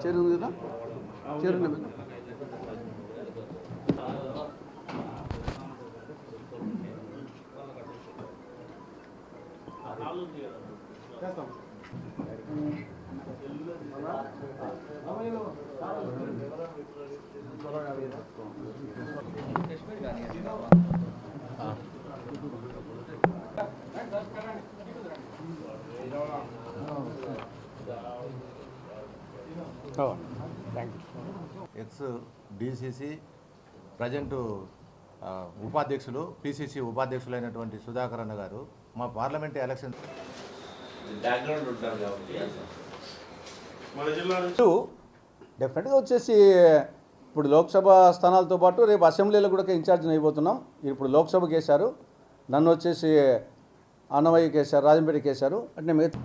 Chair ఉంది కదా? Chair చేస్తాం ఎక్స్ డిసిసి ప్రజెంటు ఆ, ఉపాధ్యక్షులు పిసిసి ఉపాధ్యక్షులైనటువంటి సుధాకర్ అన్న గారు మా పార్లమెంట్ ఎలక్షన్ బ్యాక్గ్రౌండ్ ఉంటారు కాబట్టి మన జిల్లా నుంచి ఇటు డెఫినెట్గా వచ్చేసి ఇప్పుడు లోక్సభ స్థానాలతో పాటు రేపు అసెంబ్లీలో కూడా ఇన్ఛార్జ్ అయిపోతున్నాం. ఇప్పుడు లోక్సభకి వేశారు. నన్ను వచ్చేసి అన్నమయ్యకి వేశారు రాజంపేటకి వేశారు. అంటే మిగతా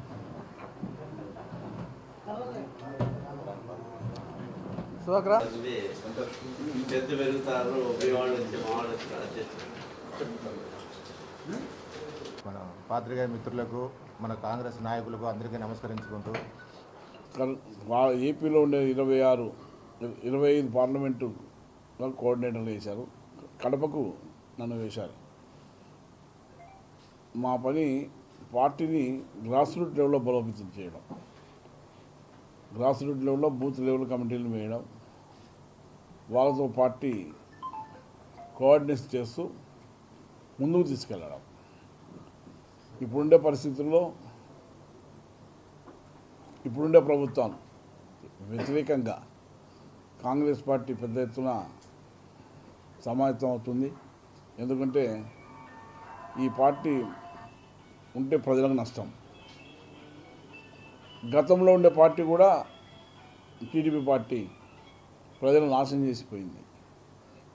సుధాకరా? పెద్ద పెరుగుతారు మన పాత్రికేయ మిత్రులకు మన కాంగ్రెస్ నాయకులకు అందరికీ నమస్కరించుకుంటూ ఏపీలో ఉండే ఇరవై ఆరు ఇరవై ఐదు పార్లమెంటు కోఆర్డినేటర్లు వేశారు. కడపకు నన్ను వేశారు. మా పని పార్టీని గ్రాస్ రూట్ లెవెల్లో బలోపేతం చేయడం. గ్రాస్ రూట్ లెవెల్లో బూత్ లెవెల్ కమిటీలు వేయడం. వాళ్ళతో పార్టీ కోఆర్డినేట్ చేస్తూ ముందుకు తీసుకెళ్ళడం. ఇప్పుడుండే పరిస్థితుల్లో ఇప్పుడుండే ప్రభుత్వం వ్యతిరేకంగా కాంగ్రెస్ పార్టీ పెద్ద ఎత్తున సమాయత్తం అవుతుంది. ఎందుకంటే ఈ పార్టీ ఉంటే ప్రజలకు నష్టం. గతంలో ఉండే పార్టీ కూడా టీడీపీ పార్టీ ప్రజలు నాశనం చేసిపోయింది.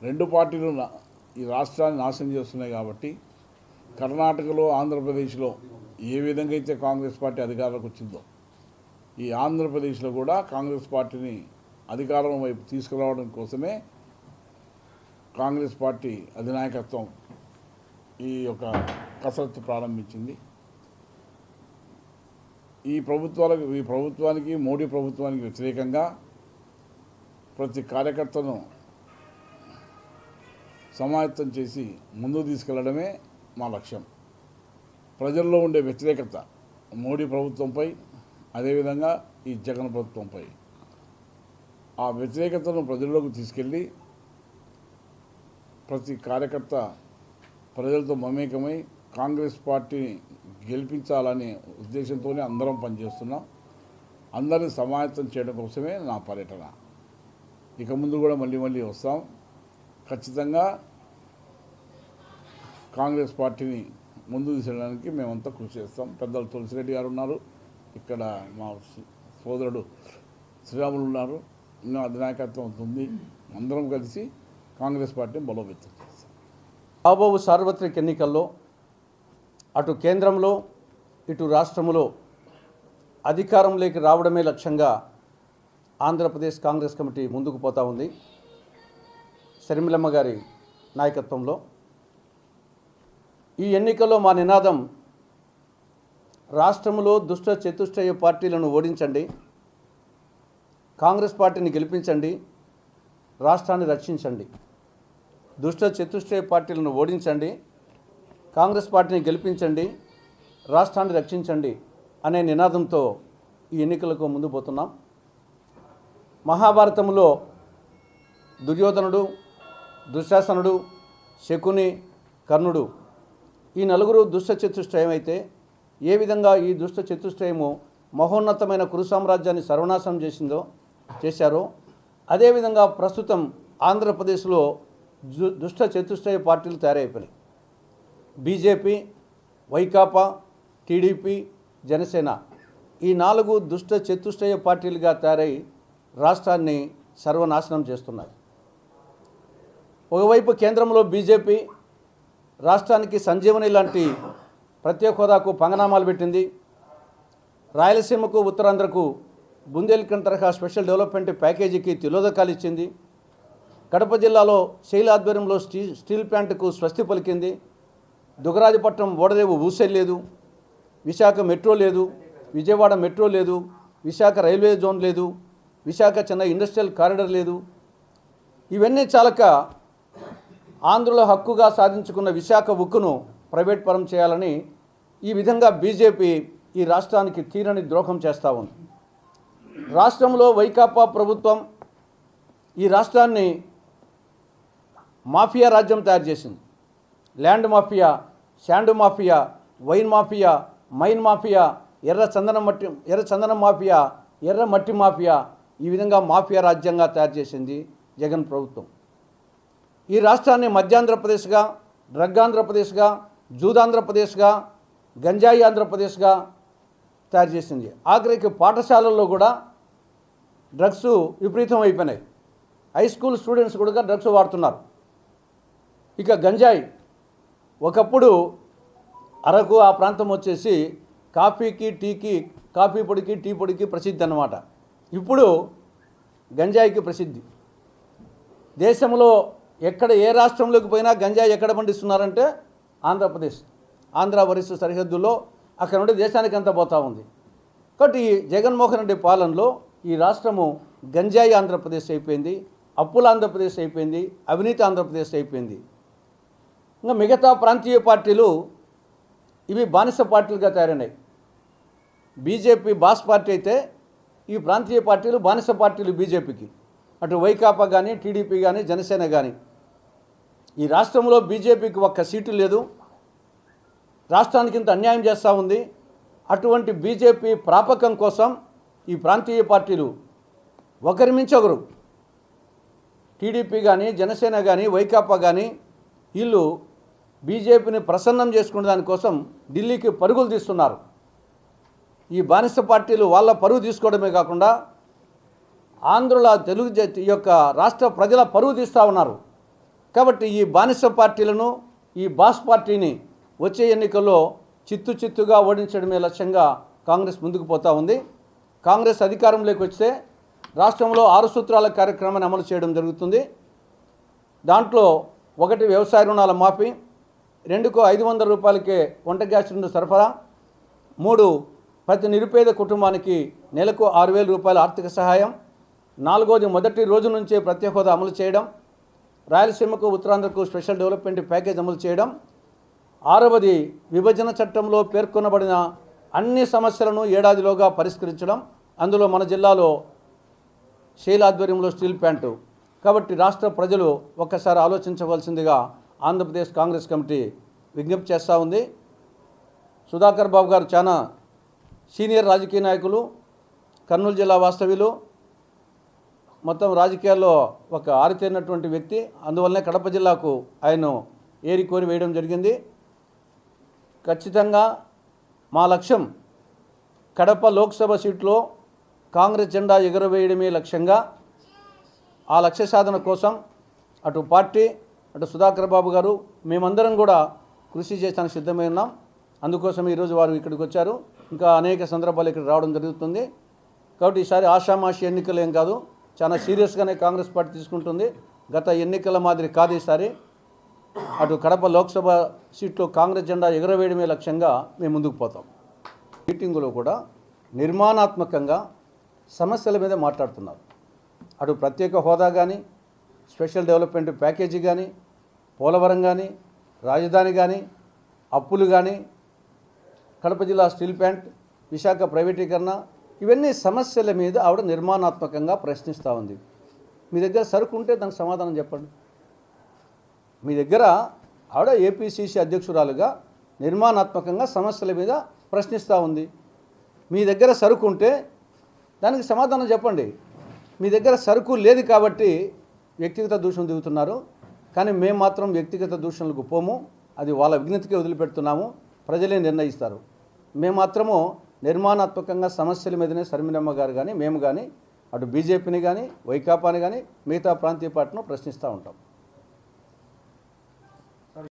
రెండు పార్టీలు ఈ రాష్ట్రాన్ని నాశనం చేస్తున్నాయి కాబట్టి కర్ణాటకలో ఆంధ్రప్రదేశ్లో ఏ విధంగా అయితే కాంగ్రెస్ పార్టీ అధికారంలోకి వచ్చిందో ఈ ఆంధ్రప్రదేశ్లో కూడా కాంగ్రెస్ పార్టీని అధికారం వైపు తీసుకురావడం కోసమే కాంగ్రెస్ పార్టీ అధినాయకత్వం ఈ యొక్క కసరత్తు ప్రారంభించింది. ఈ ప్రభుత్వాలకు ఈ ప్రభుత్వానికి మోడీ ప్రభుత్వానికి వ్యతిరేకంగా ప్రతి కార్యకర్తను సమాయత్తం చేసి ముందుకు తీసుకెళ్ళడమే మా లక్ష్యం. ప్రజల్లో ఉండే వ్యతిరేకత మోడీ ప్రభుత్వంపై అదేవిధంగా ఈ జగన్ ప్రభుత్వంపై. ఆ వ్యతిరేకతను ప్రజల్లోకి తీసుకెళ్ళి ప్రతి కార్యకర్త ప్రజలతో మమేకమై కాంగ్రెస్ పార్టీని గెలిపించాలనే ఉద్దేశంతోనే అందరం పనిచేస్తున్నాం. అందరిని సమాయత్తం చేయడం కోసమే నా పర్యటన. ఇక ముందు కూడా మళ్ళీ మళ్ళీ వస్తాం. ఖచ్చితంగా కాంగ్రెస్ పార్టీని ముందు తీసుకెళ్ళడానికి మేమంతా కృషి చేస్తాం. పెద్దలు తులసిరెడ్డి గారు ఉన్నారు. ఇక్కడ మా సోదరుడు శ్రీరాములు ఉన్నారు. ఇంకా అధినాయకత్వం ఉంటుంది. అందరం కలిసి కాంగ్రెస్ పార్టీని బలోపేతం చేస్తాం. రాబోవు సార్వత్రిక ఎన్నికల్లో అటు కేంద్రంలో ఇటు రాష్ట్రంలో అధికారంలోకి రావడమే లక్ష్యంగా ఆంధ్రప్రదేశ్ కాంగ్రెస్ కమిటీ ముందుకు పోతా ఉంది. శర్మిలమ్మ గారి నాయకత్వంలో ఈ ఎన్నికల్లో మా నినాదం రాష్ట్రంలో దుష్ట చతుష్టయ పార్టీలను ఓడించండి కాంగ్రెస్ పార్టీని గెలిపించండి రాష్ట్రాన్ని రక్షించండి దుష్ట చతుష్టయ పార్టీలను ఓడించండి కాంగ్రెస్ పార్టీని గెలిపించండి రాష్ట్రాన్ని రక్షించండి అనే నినాదంతో ఈ ఎన్నికలకు ముందు పోతున్నాం. మహాభారతంలో దుర్యోధనుడు దుశ్శాసనుడు శకుని కర్ణుడు ఈ నలుగురు దుష్ట చతుష్టయం అయితే ఏ విధంగా ఈ దుష్ట చతుష్టయము మహోన్నతమైన కురు సామ్రాజ్యాన్ని సర్వనాశనం చేసిందో చేశారో అదేవిధంగా ప్రస్తుతం ఆంధ్రప్రదేశ్లో దు- దుష్ట చతుష్టయ పార్టీలు తయారైపోయినాయి. బీజేపీ వైకాపా టీడీపీ జనసేన ఈ నాలుగు దుష్ట చతుష్టయ పార్టీలుగా తయారై రాష్ట్రాన్ని సర్వనాశనం చేస్తున్నారు. ఒకవైపు కేంద్రంలో బీజేపీ రాష్ట్రానికి సంజీవని లాంటి ప్రత్యేక హోదాకు పంగనామాలు పెట్టింది. రాయలసీమకు ఉత్తరాంధ్రకు బుందేల్ఖండ్ తరహా స్పెషల్ డెవలప్మెంట్ ప్యాకేజీకి తిలోదకాలు ఇచ్చింది. కడప జిల్లాలో శైల ఆధ్వర్యంలో స్టీ స్టీల్ ప్లాంట్కు స్వస్తి పలికింది. దుగరాజపట్నం ఓడరేవు ఊసెల్లేదు విశాఖ మెట్రో లేదు. విజయవాడ మెట్రో లేదు. విశాఖ రైల్వే జోన్ లేదు. విశాఖ చెన్నై ఇండస్ట్రియల్ కారిడర్ లేదు. ఇవన్నీ చాలక ఆంధ్రుల హక్కుగా సాధించుకున్న విశాఖ ఉక్కును ప్రైవేట్ పరం చేయాలని ఈ విధంగా బీజేపీ ఈ రాష్ట్రానికి తీరని ద్రోహం చేస్తూ ఉంది. రాష్ట్రంలో వైకాపా ప్రభుత్వం ఈ రాష్ట్రాన్ని మాఫియా రాజ్యం తయారు చేసింది. Land mafia sand mafia wine mafia mine mafia ఎర్ర చందనం మట్టి ఎర్ర చందనం మాఫియా ఎర్ర మట్టి మాఫియా ఈ విధంగా మాఫియా రాజ్యంగా తయారు చేసింది జగన్ ప్రభుత్వం. ఈ రాష్ట్రాన్ని మధ్యాంధ్రప్రదేశ్గా డ్రగ్ ఆంధ్రప్రదేశ్గా జూదాంధ్రప్రదేశ్గా గంజాయి ఆంధ్రప్రదేశ్గా తయారు చేసింది. ఆఖరికి పాఠశాలల్లో కూడా డ్రగ్స్ విపరీతం అయిపోయినాయి. హై స్కూల్ స్టూడెంట్స్ కూడా డ్రగ్స్ వాడుతున్నారు. ఇక గంజాయి ఒకప్పుడు అరకు ఆ ప్రాంతం వచ్చేసి కాఫీకి టీకి కాఫీ పొడికి టీ పొడికి ప్రసిద్ధి అన్నమాట. ఇప్పుడు గంజాయికి ప్రసిద్ధి. దేశంలో ఎక్కడ ఏ రాష్ట్రంలోకి పోయినా గంజాయి ఎక్కడ పండిస్తున్నారంటే ఆంధ్రప్రదేశ్. ఆంధ్ర వరిస్సు సరిహద్దుల్లో అక్కడ నుండి దేశానికి అంతా పోతా ఉంది. కాబట్టి ఈ జగన్మోహన్ రెడ్డి పాలనలో ఈ రాష్ట్రము గంజాయి ఆంధ్రప్రదేశ్ అయిపోయింది అప్పుల ఆంధ్రప్రదేశ్ అయిపోయింది అవినీతి ఆంధ్రప్రదేశ్ అయిపోయింది. ఇంకా మిగతా ప్రాంతీయ పార్టీలు ఇవి బానిస పార్టీలుగా తయారైనాయి. బీజేపీ బాస్ పార్టీ అయితే ఈ ప్రాంతీయ పార్టీలు బానిస పార్టీలు బీజేపీకి. అటు వైకాపా కానీ టీడీపీ కానీ జనసేన కానీ ఈ రాష్ట్రంలో బీజేపీకి ఒక్క సీటు లేదు. రాష్ట్రానికి ఇంత అన్యాయం చేస్తూ ఉంది. అటువంటి బీజేపీ ప్రాపకం కోసం ఈ ప్రాంతీయ పార్టీలు ఒకరి మించి ఒకరు టీడీపీ కానీ జనసేన కానీ వైకాపా కానీ వీళ్ళు బీజేపీని ప్రసన్నం చేసుకునే దానికోసం ఢిల్లీకి పరుగులు తీస్తున్నారు. ఈ బానిస పార్టీలు వాళ్ళ పరువు తీసుకోవడమే కాకుండా ఆంధ్రుల తెలుగు జాతి యొక్క రాష్ట్ర ప్రజల పరువు తీస్తూ ఉన్నారు. కాబట్టి ఈ బానిస పార్టీలను ఈ బాస్ పార్టీని వచ్చే ఎన్నికల్లో చిత్తు చిత్తుగా ఓడించడమే లక్ష్యంగా కాంగ్రెస్ ముందుకు పోతా ఉంది. కాంగ్రెస్ అధికారంలోకి వస్తే రాష్ట్రంలో ఆరు సూత్రాల కార్యక్రమాన్ని అమలు చేయడం జరుగుతుంది. దాంట్లో ఒకటి వ్యవసాయ రుణాల మాఫీ రెండుకు ఐదు వందల రూపాయలకే వంట గ్యాస్ సిలిండర్ సరఫరా మూడు ప్రతి నిరుపేద కుటుంబానికి నెలకు ఆరు వేల రూపాయల ఆర్థిక సహాయం నాలుగోది మొదటి రోజు నుంచే ప్రత్యేక హోదా అమలు చేయడం రాయలసీమకు ఉత్తరాంధ్రకు స్పెషల్ డెవలప్మెంట్ ప్యాకేజ్ అమలు చేయడం ఆరవది విభజన చట్టంలో పేర్కొనబడిన అన్ని సమస్యలను ఏడాదిలోగా పరిష్కరించడం అందులో మన జిల్లాలో శైల ఆధ్వర్యంలో స్టీల్ ప్యాంటు కాబట్టి రాష్ట్ర ప్రజలు ఒక్కసారి ఆలోచించవలసిందిగా ఆంధ్రప్రదేశ్ కాంగ్రెస్ కమిటీ విజ్ఞప్తి చేస్తూ ఉంది. సుధాకర్ బాబు గారు చాలా సీనియర్ రాజకీయ నాయకులు కర్నూలు జిల్లా వాస్తవ్యులు మొత్తం రాజకీయాల్లో ఒక ఆరితేరినటువంటి వ్యక్తి. అందువల్లనే కడప జిల్లాకు ఆయన ఏరి కోరి వేయడం జరిగింది. ఖచ్చితంగా మా లక్ష్యం కడప లోక్సభ సీట్లో కాంగ్రెస్ జెండా ఎగురవేయడమే లక్ష్యంగా ఆ లక్ష్య సాధన కోసం అటు పార్టీ అటు సుధాకర్ బాబు గారు మేమందరం కూడా కృషి చేయడానికి సిద్ధమై ఉన్నాం. అందుకోసం ఈరోజు వారు ఇక్కడికి వచ్చారు. ఇంకా అనేక సందర్భాలు ఇక్కడ రావడం జరుగుతుంది. కాబట్టి ఈసారి ఆషామాషి ఎన్నికలు ఏం కాదు. చాలా సీరియస్గానే కాంగ్రెస్ పార్టీ తీసుకుంటుంది. గత ఎన్నికల మాదిరి కాదు ఈసారి. అటు కడప లోక్సభ సీట్లో కాంగ్రెస్ జెండా ఎగురవేయడమే లక్ష్యంగా మేము ముందుకు పోతాం. మీటింగులో కూడా నిర్మాణాత్మకంగా సమస్యల మీద మాట్లాడుతున్నారు. అటు ప్రత్యేక హోదా కానీ స్పెషల్ డెవలప్మెంట్ ప్యాకేజీ కానీ పోలవరం కానీ రాజధాని కానీ అప్పులు కానీ కడప జిల్లా స్టీల్ ప్లాంట్ విశాఖ ప్రైవేటీకరణ ఇవన్నీ సమస్యల మీద ఆవిడ నిర్మాణాత్మకంగా ప్రశ్నిస్తూ ఉంది. మీ దగ్గర సరుకు ఉంటే దానికి సమాధానం చెప్పండి. మీ దగ్గర ఆవిడ ఏపీసీసీ అధ్యక్షురాలుగా నిర్మాణాత్మకంగా సమస్యల మీద ప్రశ్నిస్తూ ఉంది. మీ దగ్గర సరుకు ఉంటే దానికి సమాధానం చెప్పండి. మీ దగ్గర సరుకు లేదు కాబట్టి వ్యక్తిగత దూషణ దిగుతున్నారు. కానీ మేము మాత్రం వ్యక్తిగత దూషణలకు పోము. అది వాళ్ళ విజ్ఞతకే వదిలిపెడుతున్నాము. ప్రజలే నిర్ణయిస్తారు. మేము మాత్రము నిర్మాణాత్మకంగా సమస్యల మీదనే శర్మిలమ్మ గారు కానీ మేము కానీ అటు బీజేపీని కానీ వైకాపాని కానీ మిగతా ప్రాంతీయ పార్టీను ప్రశ్నిస్తూ ఉంటాం.